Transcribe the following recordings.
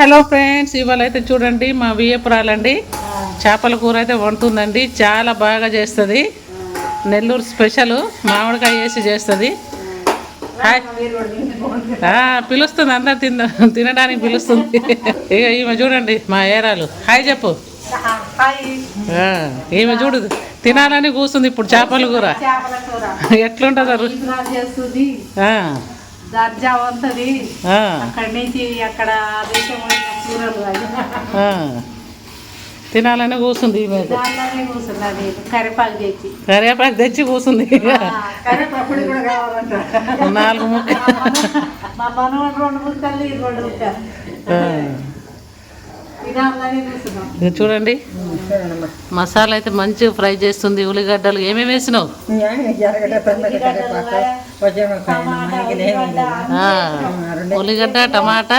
Hello friends ఇవాళ అయితే చూడండి మా వియ్యపురాలండి. చేపల కూర అయితే వండుతుందండి. చాలా బాగా చేస్తుంది. నెల్లూరు స్పెషల్ మామిడికాయ వేసి చేస్తుంది. పిలుస్తుంది అందరు తిన తినడానికి పిలుస్తుంది. ఇక ఈమె చూడండి మా ఏరాలు. హాయ్ చెప్పు. ఈమె చూడు తినాలని కూస్తుంది ఇప్పుడు చేపల కూర. చేపల కూర. ఎట్లుంటుంది దర్జా ఉంటది ఆ, అక్కడి నుంచి అక్కడ దేశం కూరలు. తినాలని కూర్చుంది అది. కరిపాకు తెచ్చి. కరివేపాకు తెచ్చి కూడా కావాలంట. నాలుగు ముక్క చూడండి. మసాలా అయితే మంచిగా ఫ్రై చేస్తుంది. ఉల్లిగడ్డలు ఏమేమి వేసినావు? ఉల్లిగడ్డ టమాటా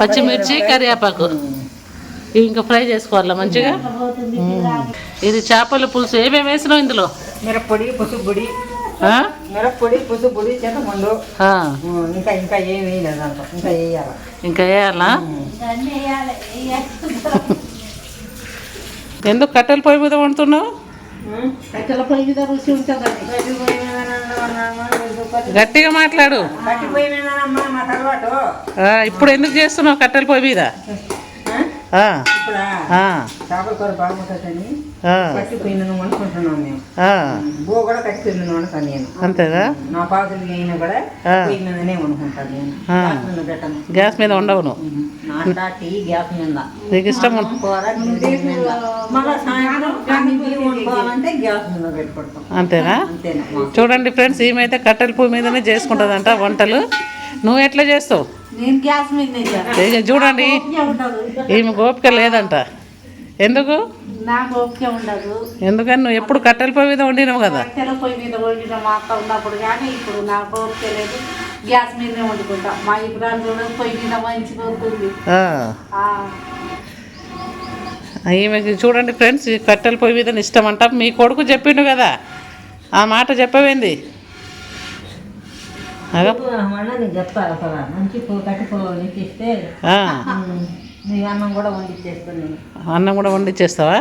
పచ్చిమిర్చి కరివేపాకు. ఇవి ఇంకా ఫ్రై చేసుకోవాలా మంచిగా? ఇది చేపల పులుసు. ఏమేమి వేసినావు ఇందులో? మిరప్పొడి పసుపుడి. ఆ? మిరప్పొడి పసుపుడి చింతపండు. ఆ, ఇంకా ఇంకా ఏం వేయలేదు ఇంకా వేయాలి? ఇంకా వేయాలా. ఎందుకు కట్టెల పొయ్యి మీద వండుతున్నావు? కట్టెల పొయ్యి మీద రుచి ఉంటుందండి. గట్టిగా మాట్లాడు. ఇప్పుడు ఎందుకు చేస్తున్నావు కట్టెల పొయ్యి మీద? చేపల కూర బాగుంటుందని ఆ, కట్టిపోయినాను అనుకుంటున్నాం మేము ఆ. బో కూడా కట్టిపోయినాను అనుతాను నేను. అంతేనా? నా పాత్రలు అయినా కూడా ఆ. పొయ్యి మీదనే అనుకుంటాను నేను. ఆ. గ్యాస్ మీద ఉండవు నువ్వు నాటా టీ గ్యాస్ మీద. నీకు ఇష్టం మళ్ళా సాయంత్రం గ్యాస్ మీద పెట్టుకుంటాం. అంతేనా. చూడండి ఫ్రెండ్స్ ఈమె అయితే కట్టెల పొయ్యి మీదనే చేసుకుంటుందంట వంటలు. నువ్వు ఎట్లా చేస్తావు? చూడండి. ఈమె గోపిక లేదంట. ఎందుకు? ఎందుకని? నువ్వు ఎప్పుడు కట్టెల పొయ్యి మీద వండినావు కదా? కట్టెల పొయ్యి మీద వండిన మా అక్క ఉన్నప్పుడు కానీ ఇప్పుడు నాకు ఓపిక లేదు. గ్యాస్ మీదనే వండుకుంటా. మా ఇప్పుడు చూడ పొయ్యి మీద ఈమెకి చూడండి ఫ్రెండ్స్ కట్టెల పొయ్యి మీద ఇష్టం అంట. మీ కొడుకు చెప్పిండు కదా. ఆ మాట చెప్పవేంది అగ అన్న నీకు చెప్తారు అసలు మంచి పూ కట్టి పొలం ఇస్తే ఆ, నీ అన్నం కూడా వండిచ్చేస్తావా?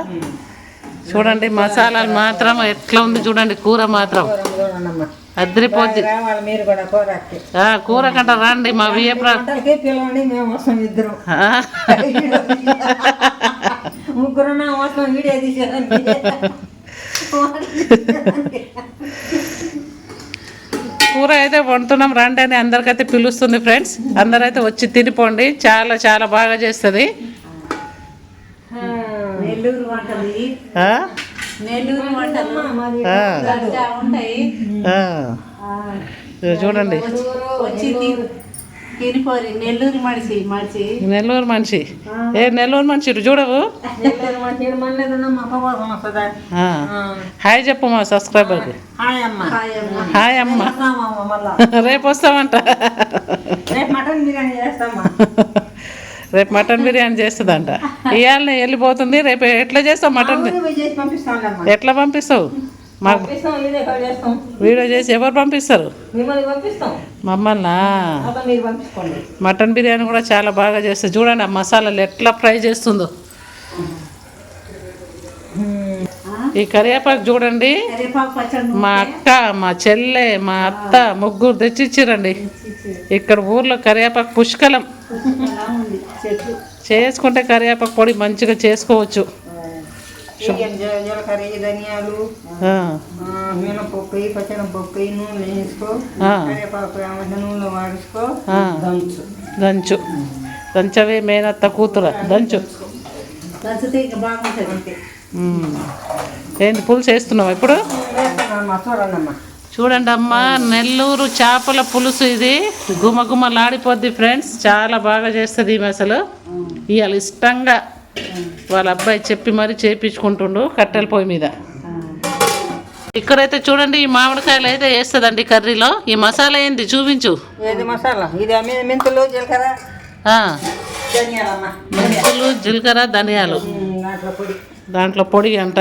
చూడండి మసాలాలు మాత్రం ఎట్లా ఉంది చూడండి కూర మాత్రం. అద్దరిపోద్ది ఆ, కూర కంట రండి మా వియ్యప్రా వంటలకి పిలవండి మేము వస్తాం ఇద్దరు. ఆ, ముగ్గురు వస్తాం వీడియో తీసేదానికి కూర అయితే వండుతున్నాం. రండి అని అందరికైతే పిలుస్తుంది ఫ్రెండ్స్. అందరైతే వచ్చి తినిపోండి. చాలా చాలా బాగా చేస్తుంది. చూడండి. నెల్లూరు మనిషి మనిషి. నెల్లూరు మనిషి. ఏ నెల్లూరు మనిషి చూడవు. హాయ్ చెప్పు మా సబ్స్క్రైబర్కి. హాయ్ అమ్మ. రేపు వస్తామంట. రేపు మటన్ బిర్యానీ చేస్తుందంట. ఇవాళ వెళ్ళిపోతుంది. రేపు ఎట్లా చేస్తావు మటన్ ఎట్లా పంపిస్తావు? మాకు వీడియో చేసి ఎవరు పంపిస్తారు? మిమ్మల్ని? మటన్ బిర్యానీ కూడా చాలా బాగా చేస్తుంది చూడండి ఆ మసాలాలు ఎట్లా ఫ్రై చేస్తుందో. ఈ కరివేపాకు చూడండి. మా అక్క మా చెల్లె మా అత్త ముగ్గురు తెచ్చిచ్చిరండి. ఇక్కడ ఊర్లో కరివేపాకు పుష్కలం. చేసుకుంటే కరివేపాకు పొడి మంచిగా చేసుకోవచ్చు. జీలకర్ర ధనియాలు మినపప్పు పచ్చనపప్పు నూనె వేసుకో. కరివేపాకు నూనెలో వాడుకో. దంచు. దంచు. దంచవే మేనత్త కూతుర. దంచు. దంచితే ఇంకా బాగుంటుంది. ఏంటి పులుసు వేస్తున్నావు ఇప్పుడు? చూడండి అమ్మా నెల్లూరు చేపల పులుసు ఇది. గుమగుమలాడిపోద్ది ఫ్రెండ్స్. చాలా బాగా చేస్తుంది ఈమె అసలు. ఇవాళ ఇష్టంగా. వాళ్ళ అబ్బాయి చెప్పి మరీ చేపించుకుంటుండు కట్టెల పొయ్యి మీద. ఇక్కడైతే చూడండి ఈ మామిడికాయలు అయితే వేస్తుందండి కర్రీలో. ఈ మసాలా ఏంది? చూపించు. మెంతులు జీలకర్ర? ధనియాలు. దాంట్లో పొడి. అంట.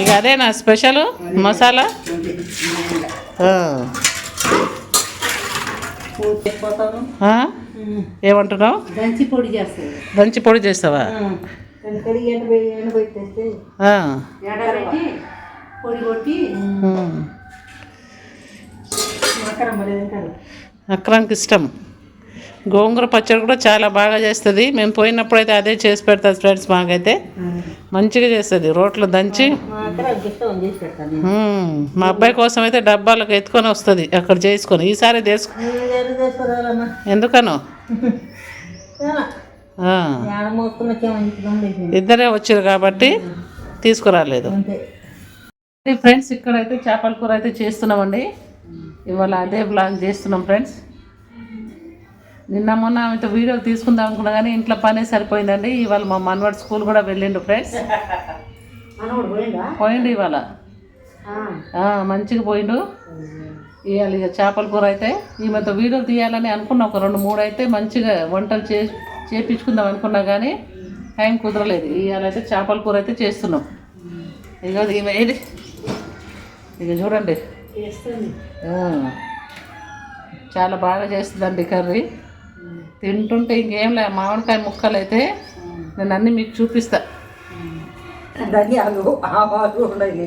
ఇక అదే నా స్పెషల్ మసాలా? ఏమంటున్నావు? దంచి పొడి దంచి పొడి చేస్తావా? అక్రాంకి ఇష్టం. గోంగూర పచ్చడి కూడా చాలా బాగా చేస్తుంది. మేము పోయినప్పుడు అయితే అదే చేసి పెడతాది ఫ్రెండ్స్ మాకైతే. మంచిగా చేస్తుంది. రోట్లో దంచి. మా అబ్బాయి కోసం అయితే డబ్బాలకు ఎత్తుకొని వస్తుంది అక్కడ చేసుకొని. ఈసారి తీసుకు ఎందుకనో? ఇద్దరే వచ్చారు కాబట్టి తీసుకురాలేదు. ఫ్రెండ్స్ ఇక్కడైతే చేపల కూర అయితే చేస్తున్నామండి. ఇవాళ అదే బ్లాగ్ చేస్తున్నాం ఫ్రెండ్స్. నిన్న మొన్న ఆమెతో వీడియోలు తీసుకుందాం అనుకున్నా కానీ ఇంట్లో పనే సరిపోయిందండి. ఇవాళ మా మనవాడు స్కూల్ కూడా వెళ్ళిండు ఫ్రెండ్స్. పోయిండు ఇవాళ. మంచిగా పోయిండు. ఇవాళ ఇక చేపల కూర అయితే ఈమెతో వీడియోలు తీయాలని అనుకున్నా. ఒక రెండు మూడు అయితే మంచిగా వంటలు చే చేపించుకుందాం అనుకున్నా కానీ టైం కుదరలేదు. ఇవాళ అయితే చేపల కూర అయితే చేస్తున్నాం. ఇక ఈమె ఏది ఇక చూడండి. చాలా బాగా చేస్తుందండి కర్రీ. తింటుంటే ఇంకేం లే మామిడికాయ ముక్కలు అయితే నేను అన్నీ మీకు చూపిస్తా. ధనియాలు ఆవాలు ఉన్నాయి.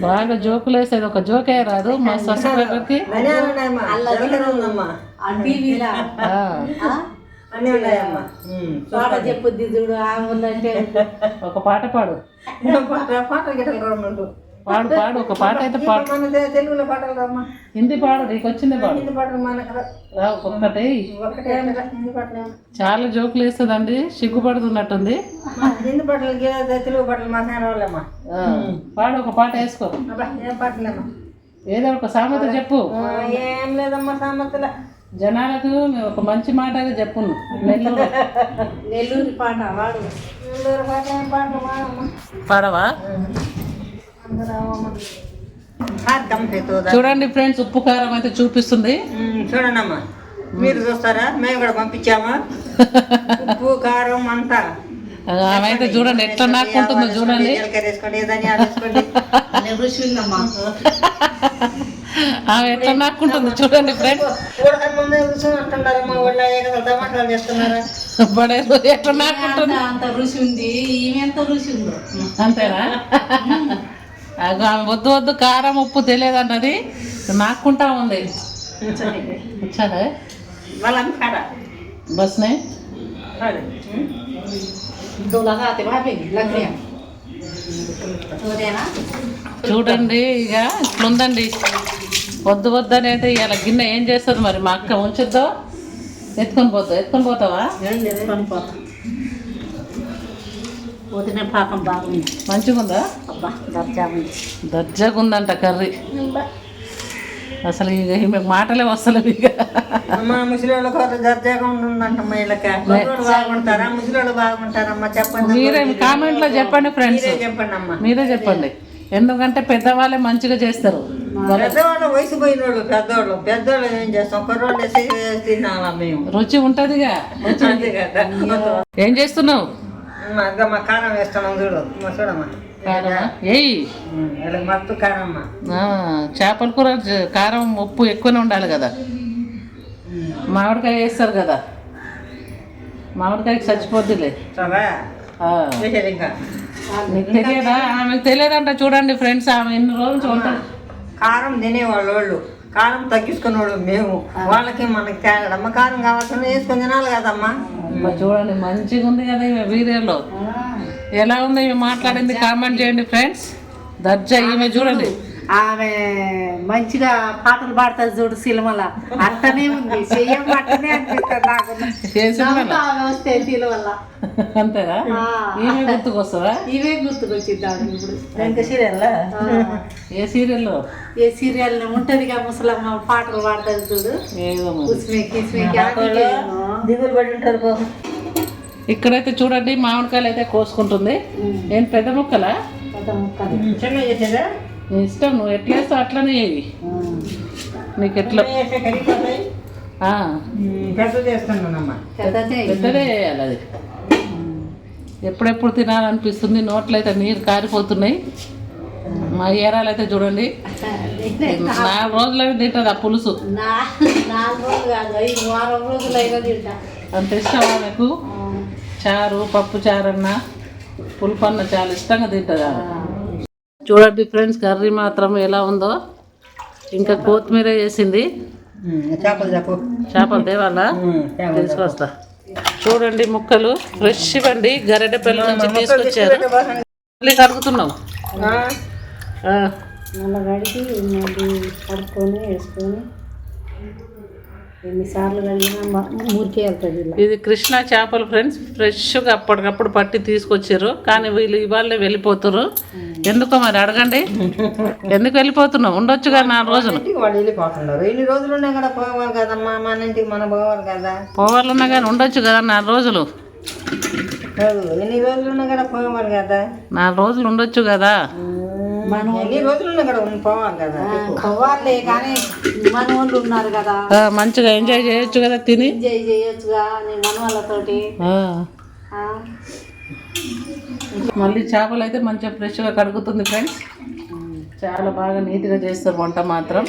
బాగా జోకులు వేసేది ఒక జోకే రాదు. మా సబ్స్క్రైబర్కి ఆమె ఉందంటే. ఒక పాట పాడు. పాట పాట పాడు పాడు ఒక పాట అయితే పాడు. తెలుగులో పాటలు రామ్మా. హిందీ పాడు నీకు వచ్చింది పాడు. హిందీ పాటలు మనకు రా. రా, ఒక్కటి. ఒకటే రా, హిందీ పాటలు ఏమో. చాలా జోకులు వేస్తుందండి సిగ్గుపడుతున్నట్టుంది. మా హిందీ పాటలు తెలుగు పాటలు మాకు వాళ్ళమ్మా పాడు ఒక పాట వేసుకో. అబ్బా ఏం పాటలేమ్మా ఏదో ఒక సామెత చెప్పు. ఆ, ఏం లేదమ్మా సామర్థ్యల జనాలకు ఒక మంచి మాట చెప్పు నెల్లూరు. నెల్లూరి పాట వాడు. నెల్లూరు పాట ఏం పాడవా? చూడండి ఫ్రెండ్స్ ఉప్పు కారం అయితే చూపిస్తుంది. చూడండి అమ్మా మీరు చూస్తారా? మేము కూడా పంపించామా? ఉప్పు కారం అంతా. ఆమె అయితే చూడండి ఎట్లా నాకుంటుందో చూడండి. ఆమె ఎట్లా నాకుంటుందో చూడండి ఫ్రెండ్స్. చూడక ముందే కూర్చొని అంటున్నారమ్మా వాళ్ళ ఏకదలు టమాటాలు చేస్తున్నారా బడే ఎట్లా నాకుంటుంది? అంత రుచి ఉంది ఈమె ఎంత రుచి ఉందో. అంతేనా? వద్దు వద్దు కారం ఉప్పు తెలియదు అన్నది నాకుంటా ఉంది బస్ చూడండి ఇక ఇట్లుందండి. వద్దు వద్దు అనేది ఇవాళ గిన్నె ఏం చేస్తుంది మరి? మా అక్క ఉంచుద్దో? ఎత్తుకొని పోతావు ఎత్తుకొని పోతావా? ఎత్తుకొని పోతా. పోతేనే పాపం బాగుంది. మంచిగా ఉందా దర్జాగా ఉందంట కర్రీ. అసలు ఇక ఈమె మాటలే వస్తలేవు ఇక. అమ్మ ముసలివాళ్ళ కోత దర్జాగా ఉంటుందంటమ్మా వీళ్ళకి ముసలోళ్ళు బాగుంటారా? ముసలివాళ్ళు బాగుంటారమ్మా? చెప్పండి. మీరే కామెంట్లో చెప్పండి ఫ్రెండ్స్ మీరే చెప్పండి అమ్మా మీరే చెప్పండి. ఎందుకంటే పెద్దవాళ్ళే మంచిగా చేస్తారు. పెద్దవాళ్ళు వయసు పోయిన వాళ్ళు పెద్దవాళ్ళు పెద్దవాళ్ళు ఏం చేస్తాం? కుర్రోళ్ళు తినాలా మేము. రుచి ఉంటదిగా. ఏం చేస్తున్నావు? మా కారం వేస్తున్నాం చూడు. చూడమ్మా. చేపల కూర కారం ఉప్పు ఎక్కువనే ఉండాలి కదా. మామిడికాయ వేస్తారు కదా. మామిడికాయకి చచ్చిపోద్దిలే. నీకు తెలియదా? ఆమెకు తెలియదంట చూడండి ఫ్రెండ్స్ ఆమె ఎన్ని రోజులు ఉంటుంది కారం తినేవాళ్ళు వాళ్ళు కారం తగ్గించుకునే వాళ్ళు మేము వాళ్ళకి మనకి తేగడమ్మ కారం కావాల్సిన వేసుకొని తినాలి కదమ్మా. చూడండి మంచిగా ఉంది కదా వీడియోలో. ఎలా ఉంది ఈమె మాట్లాడింది కామెంట్ చేయండి ఫ్రెండ్స్ దర్జా ఈమె చూడండి. ఆమె మంచిగా పాటలు పాడుతుంది చూడు సినిమాల. అట్టనే ఉంది. చెయ్యం అట్టనే అనిపిస్తుంది నాకు. ఏ సినిమాలో? నవ్వుతా ఆమె వస్తే సినిమాల. అంతేనా? ఈమె గుర్తుకొస్తుందా? ఇవే గుర్తుకొచ్చింది ఆమె ఇప్పుడు. ఇంకా సీరియల్లా? ఆ, ఏ సీరియల్లో? ఏ సీరియల్ ఉంటదిగా ముసలమ్మ పాటలు పాడుతుంది చూడు. దిగులు పడి ఉంటారు బాబు ఇక్కడైతే చూడండి మామిడికాయలు అయితే కోసుకుంటుంది ఏం పెద్ద ముక్కలా? పెద్ద ముక్కలు. చిన్న చేసేదా? నీ ఇష్టం నువ్వు ఎట్లా వేస్తావు అట్లనే వేయి నీకు ఎట్లా? పెద్దదే. వేయాలి అది. ఎప్పుడెప్పుడు తినాలనిపిస్తుంది నోట్లో అయితే నీరు కారిపోతున్నాయి. మా ఏరాలు అయితే చూడండి. నాలుగు రోజులైనా తింటుంది ఆ పులుసు. నా నాలుగు రోజులు కాదు ఐదు వారం రోజులు అయినా తింటా. అంత ఇష్టమా మీకు చారు పప్పు చారు అన్న పులుపు అన్న చాలా ఇష్టంగా తింటుంది. చూడండి ఫ్రెండ్స్ కర్రీ మాత్రం ఎలా ఉందో. ఇంకా కొత్తిమీర వేసింది. చేపలు తేవాలా? తీసుకొస్తా. చూడండి ముక్కలు. ఫ్రెష్ ఇవ్వండి. గరెడపల్లి నుంచి తీసుకొచ్చారు. మళ్ళీ కరుగుతున్నావు ఆ, మళ్ళీ కడిగి మళ్ళీ కడుక్కొని వేసుకొని. ఎన్నిసార్లు కడిగినా మురికి వెళ్తుంది ఇలా ఇది కృష్ణ చేపలు ఫ్రెండ్స్ ఫ్రెష్గా అప్పటికప్పుడు పట్టి తీసుకొచ్చారు. కానీ వీళ్ళు ఇవాళ వెళ్ళిపోతారు ఎందుకో మరి అడగండి. ఎందుకు వెళ్ళిపోతున్నావు? ఉండొచ్చుగా నాలుగు రోజులు. ఇంటికి వాళ్ళు వెళ్ళిపోతున్నారు. ఎన్ని రోజులు ఉన్నాయి కదా పోవాలి కదమ్మా. మన ఇంటికి మనం పోవాలి కదా. పోవాలన్నా కానీ ఉండొచ్చు కదా నాలుగు రోజులు. కాదు ఎన్ని రోజులు ఉన్నా కూడా పోవాలి కదా. నాలుగు రోజులు ఉండొచ్చు కదా. మనం ఎన్ని రోజులు పోవాలి కదా. కానీ మన వాళ్ళు ఉన్నారు కదా. ఆ, మంచిగా ఎంజాయ్ చేయొచ్చు కదా తిని. ఎంజాయ్ చేయొచ్చుగా నీ మన వాళ్ళతోటి ఆ. ఆ, మళ్ళీ చేపలు అయితే మంచిగా ఫ్రెష్గా కడుగుతుంది ఫ్రెండ్స్ చాలా బాగా నీట్గా చేస్తారు వంట మాత్రం.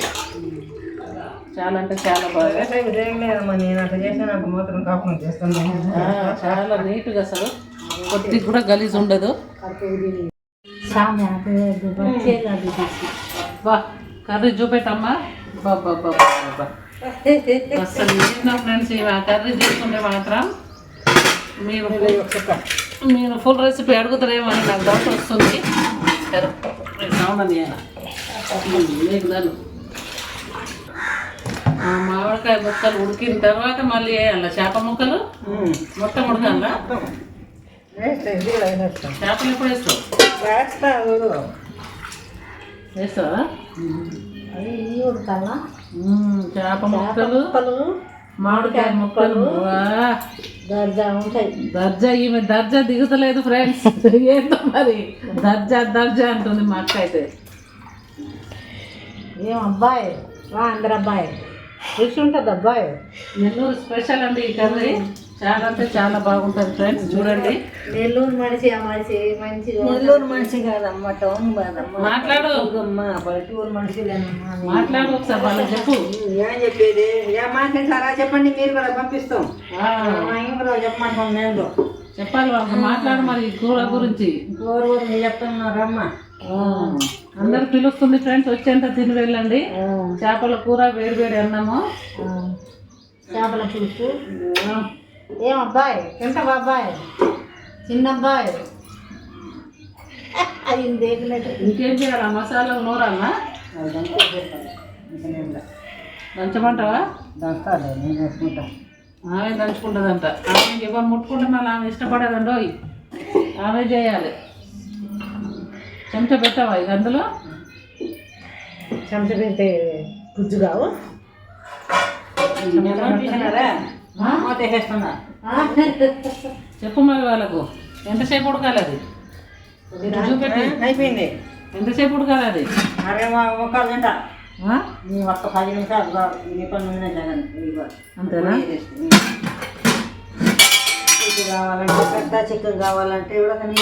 చాలా అంటే చాలా బాగా. చాలా నీట్గా అసలు. కొద్దిగా కూడా గలీజ్ ఉండదు. బా కర్రీ చూపెట్టమ్మా. బా బా బా బా, బా. అసలు ఏంటో ఫ్రెండ్స్ ఇవి ఆ కర్రీ తీసుకుంటే మాత్రం మీరు మీరు ఫుల్ రెసిపీ అడుగుతారేమో అని నాకు డౌట్ వస్తుంది. మీకు దాన్ని మామిడికాయ ముక్కలు ఉడికిన తర్వాత మళ్ళీ వేయాల చేప ముక్కలు? మొత్తం ఉడకాలా? చేపలు ఎప్పుడు వేస్తావు? వేస్తావా అది ఇవి ఉడకాలా? మ్మ్, చేప ముక్కలు మామిడికాయ ముక్కలు. వా, దర్జా ఉంటాయి. దర్జా ఈమె దర్జా దిగుతలేదు ఫ్రెండ్స్. ఏంటో మరి? దర్జా దర్జా అంటుంది మా అక్క అయితే. ఏం అబ్బాయి? రా అందరు అబ్బాయి రుచి ఉంటుంది అబ్బాయి? నెల్లూరు స్పెషల్ అండి ఈ కర్రీ. చాలా అంటే చాలా బాగుంటుంది ఫ్రెండ్స్ చూడండి. నెల్లూరు మనిషి ఆ మనిషి మంచిగా నెల్లూరు మనిషి కాదమ్మా టౌన్ కాదమ్మా. మాట్లాడు. అమ్మా పల్లెటూరు మనుషులేనమ్మా మాట్లాడు ఒకసారి వాళ్ళకి చెప్పు. ఏం చెప్పేది? ఏ మాట్లాడతారా చెప్పండి మీరు కూడా పంపిస్తాం. ఆ, మా ఇంట్లో చెప్పమంటాం నేను చెప్పాలి వాళ్ళకి మాట్లాడు మరి కూర గురించి. ఊరు మీరు చెప్తున్నారమ్మా. ఆ, అందరు పిలుస్తుంది ఫ్రెండ్స్ వచ్చేంత తిని వెళ్ళండి. చేపల కూర వేడి వేడి అన్నము. చేపల పులుసు. ఏం అబ్బాయి? తింటావా అబ్బాయి? చిన్న అబ్బాయి? అది దేకినట్టు ఇంకేం చేయాలి? ఆ మసాలాలు నూరాలనా? దంచమంటావా? దంతాలే నేను వేసుకుంటా ఆమె దంచుకుంటుందంట. ఆమె ఎవరు ముట్టుకుంటే మళ్ళీ ఆమె ఇష్టపడేదండో ఆమె చేయాలి. చెంచా పెట్టావా ఇక అందులో? చెంచ పెడితే గుజ్జు కావు. మూత వేసేస్తున్నా చెప్పు మరి వాళ్ళకు. ఎంతసేపు ఉడకాలి అది? చూపెట్టి. అయిపోయింది. ఎంతసేపు ఉడకాలి అది? అరే మా ఒక్క గంట ఒక్క పది నిమిషాలు నీ పని అంతేనా? చికెన్ కావాలంటే పెద్ద చికెన్ కావాలంటే ఉడకని.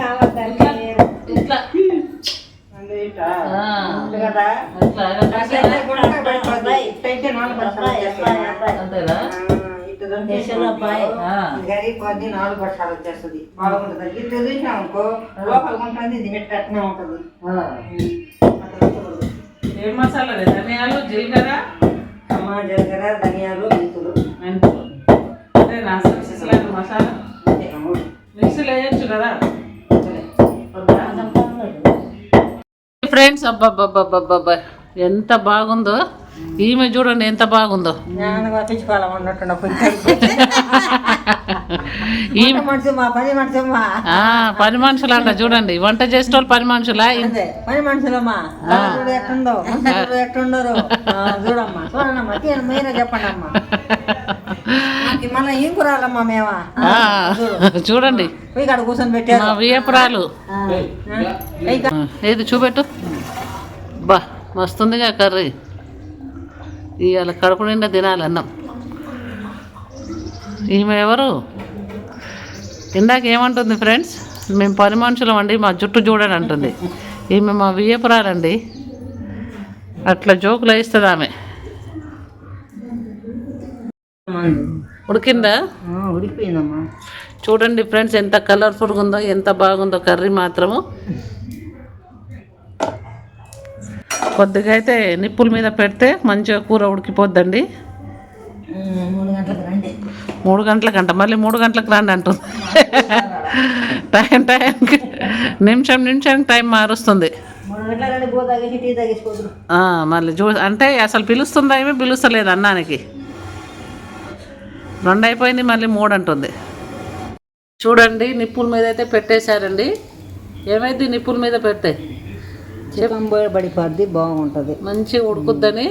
కావాలి అంతేనా? ఇటు దొరికేసాడు అబ్బాయి. ఆ. గరి కొద్ది నాలుగు పక్షాలు వచ్చేస్తుంది. బాగుంటుంది ఇటు చూసినా అనుకో లోపల ఉంటుంది ఇది మెట్ట అట్నే ఉంటుంది. ఏం మసాలా? ధనియాలు జీలకర్ర? అమ్మ జీలకర్ర ధనియాలు మెంతులు. మెంతులు. అదే నా మసాలా? మిక్సీలో వేయచ్చు కదా? ఫ్రెండ్స్ అబ్బాబ్బాబ్బాబ్బా ఎంత బాగుందో. ఈమె చూడండి ఎంత బాగుందో. పని మనుషులు అంట చూడండి. వంట చేసేటోళ్ళు పని మనుషులా? అంతే పని మనుషులమ్మా ఎట్టుండరు? చూడమ్మా మీరే చెప్పండి అమ్మా మాకు మళ్ళీ ఏం కురాలమ్మా మేమా ఆ, చూడండి. కూర్చొని పెట్టారు. వియపురాలు ఏది చూపెట్టు? బా మస్తుందిగా కర్రీ. ఇవాళ కడుపు నిండా తినాలి అన్నం ఈమె ఎవరు? ఇందాక ఏమంటుంది ఫ్రెండ్స్ మేము పని మనుషులం అండి మా జుట్టు చూడని అంటుంది. ఈమె మా వియ్యపురాలండి. అట్లా జోకులు వేస్తుంది ఆమె. ఉడికిందా? ఉడికిపోయిందమ్మా. చూడండి ఫ్రెండ్స్ ఎంత కలర్ఫుల్గా ఉందో ఎంత బాగుందో కర్రీ మాత్రము. కొద్దిగా అయితే నిప్పుల మీద పెడితే మంచిగా కూర ఉడికిపోద్దండి ఉమ్, మూడు గంటలకు రండి మూడు గంటలకంట మళ్ళీ మూడు గంటలకు రండి అంటుంది. టైం టైంకి నిమిషం నిమిషానికి టైం మారుస్తుంది. మళ్ళీ చూ అంటే అసలు పిలుస్తుందా ఏమీ? పిలుస్తలేదు అన్నానికి. రెండు అయిపోయింది మళ్ళీ మూడు అంటుంది. చూడండి నిప్పుల మీద అయితే పెట్టేశారండి. ఏమైంది నిప్పుల మీద పెడితే? పడిపోద్ది బాగుంటుంది. మంచిగా ఉడుకుద్దని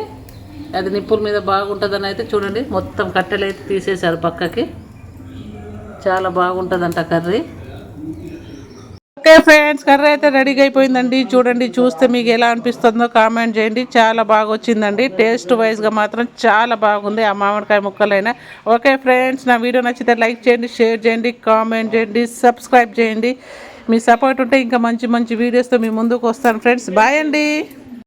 అది నిప్పుల మీద బాగుంటుందని అయితే చూడండి. మొత్తం కట్టెలు అయితే తీసేశారు పక్కకి. చాలా బాగుంటుందంట కర్రీ. ఓకే ఫ్రెండ్స్ కర్రీ అయితే రెడీగా అయిపోయిందండి. చూడండి చూస్తే మీకు ఎలా అనిపిస్తుందో కామెంట్ చేయండి. చాలా బాగా వచ్చిందండి. టేస్ట్ వైజ్గా మాత్రం చాలా బాగుంది ఆ మామిడికాయ ముక్కలైనా. ఓకే ఫ్రెండ్స్ నా వీడియో నచ్చితే లైక్ చేయండి షేర్ చేయండి కామెంట్ చేయండి సబ్స్క్రైబ్ చేయండి. మీ సపోర్ట్ ఉంటే ఇంకా మంచి మంచి వీడియోస్తో మీ ముందుకు వస్తాను ఫ్రెండ్స్. బాయ్ అండి.